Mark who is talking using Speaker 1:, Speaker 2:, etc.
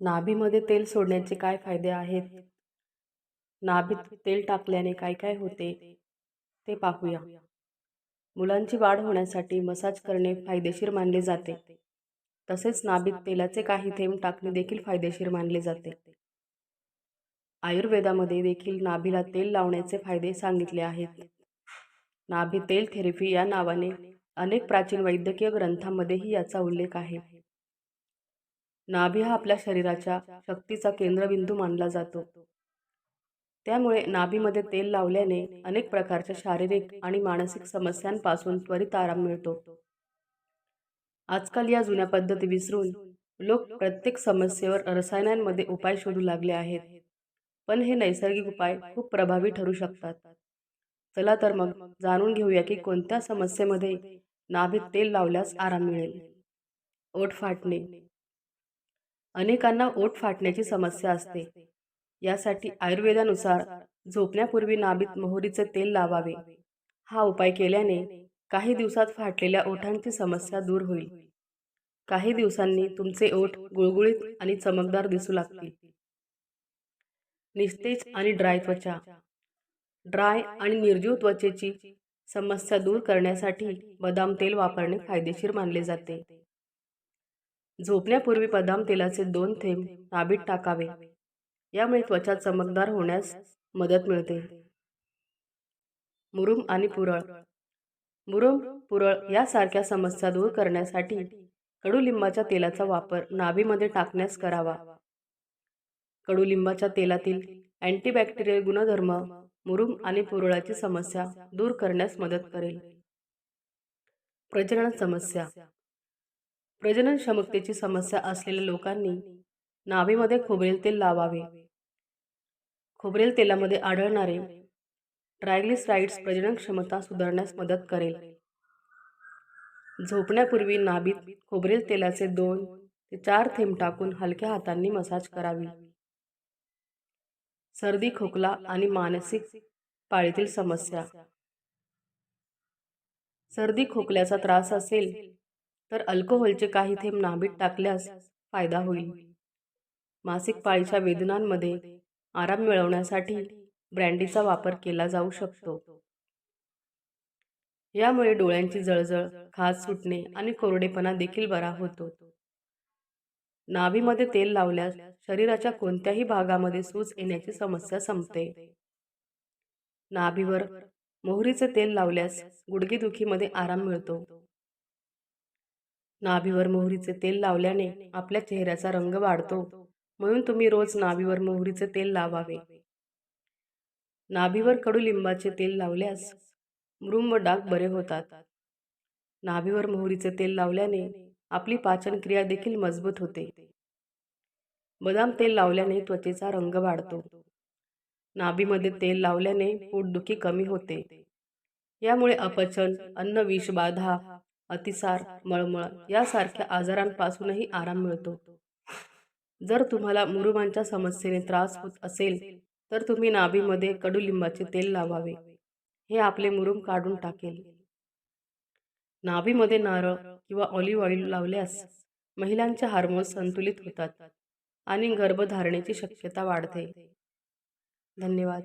Speaker 1: नाभीमध्ये तेल सोडण्याचे काय फायदे आहेत? नाभीत तेल टाकल्याने काय काय होते? ते पाहूया. मुलांची वाढ होण्यासाठी मसाज करणे फायदेशीर मानले जाते. तसेच नाभीत तेलाचे काही थेंब टाकणे देखील फायदेशीर मानले जाते. आयुर्वेदामध्ये देखील नाभीला तेल लावण्याचे फायदे सांगितले आहेत. नाभी तेल थेरपी या नावाने अनेक प्राचीन वैद्यकीय ग्रंथांमध्येही याचा उल्लेख आहे. नाभी हा आपल्या शरीराच्या शक्तीचा केंद्रबिंदू मानला जातो. त्यामुळे नाभीमध्ये तेल लावल्याने अनेक प्रकारच्या शारीरिक आणि मानसिक समस्यांपासून त्वरित आराम मिळतो. आजकाल या जुन्या पद्धती विसरून लोक प्रत्येक समस्येवर रसायनांमध्ये उपाय शोधू लागले आहेत. पण हे नैसर्गिक उपाय खूप प्रभावी ठरू शकतात. चला तर मग जाणून घेऊया की कोणत्या समस्येमध्ये नाभीत तेल लावल्यास आराम मिळेल. ओठ फाटणे. अनेकांना ओठ फाटण्याची समस्या असते. यासाठी आयुर्वेदानुसार झोपण्यापूर्वी नाभीत मोहरीचे तेल लावावे. हा उपाय केल्याने काही दिवसात फाटलेल्या ओठांची समस्या दूर होईल. काही दिवसांनी तुमचे ओठ गुळगुळीत आणि चमकदार दिसू लागतील. निस्तेज आणि ड्राय त्वचा. ड्राय आणि निर्जीव त्वचेची समस्या दूर करण्यासाठी बदाम तेल वापरणे फायदेशीर मानले जाते. झोपण्यापूर्वी बदाम तेलाचे दोन थेंब नाभीत टाकावे. यामुळे त्वचा चमकदार होण्यास मदत मिळते. मुरुम आणि पुरळ. मुरुम पुरळ यासारख्या समस्या दूर करण्यासाठी कडुलिंबाच्या तेलाचा वापर नाभीमध्ये टाकण्यास करावा. कडुलिंबाच्या तेलातील अँटीबॅक्टेरियल गुणधर्म मुरुम आणि पुरळाची समस्या दूर करण्यास मदत करेल. प्रजनन समस्या. प्रजनन क्षमतेची समस्या असलेल्या लोकांनी नाभीमध्ये खोबरेल तेल लावावे. खोबरेल तेलामध्ये आढळणारे ट्रायग्लिसराईड्स प्रजनन क्षमता सुधारण्यास मदत करेल. झोपण्यापूर्वी नाभीत खोबरेल तेलाचे दोन ते चार थेंब टाकून हलक्या हातांनी मसाज करावी. सर्दी खोकला आणि मानसिक पाळीतील समस्या. सर्दी खोकल्याचा त्रास असेल तर अल्कोहोलचे काही थेंब नाभीत टाकल्यास फायदा होईल. मासिक पाळीच्या वेदनांमध्ये आराम मिळवण्यासाठी ब्रँडीचा वापर केला जाऊ शकतो. यामुळे डोळ्यांची जळजळ खाज सुटणे आणि कोरडेपणा देखील बरा होतो. नाभीमध्ये तेल लावल्यास शरीराच्या कोणत्याही भागामध्ये सूज येण्याची समस्या संपते. नाभीवर मोहरीचे तेल लावल्यास गुडघेदुखीमध्ये आराम मिळतो. नाभीवर मोहरीचे तेल लावल्याने आपल्या चेहऱ्याचा रंग वाढतो. म्हणून तुम्ही रोज नाभीवर मोहरीचे तेल लावावे. नाभीवर कडुलिंबाचे तेल लावल्यास मृम व डाग बरे होतात. नाभीवर मोहरीचे तेल लावल्याने आपली पाचनक्रिया देखील मजबूत होते. बदाम तेल लावल्याने त्वचेचा रंग वाढतो. नाभीमध्ये तेल लावल्याने पोटदुखी कमी होते. यामुळे अपचन अन्न विषबाधा अतिसार मळमळ यासारख्या आजारांपासूनही आराम मिळतो. जर तुम्हाला मुरुमांच्या समस्येने त्रास होत असेल तर तुम्ही नाभीमध्ये कडुलिंबाचे तेल लावावे. हे आपले मुरुम काढून टाकेल. नाभीमध्ये नारळ किंवा ऑलिव्ह ऑइल लावल्यास महिलांचे हार्मोन्स संतुलित होतात आणि गर्भधारणेची शक्यता वाढते. धन्यवाद.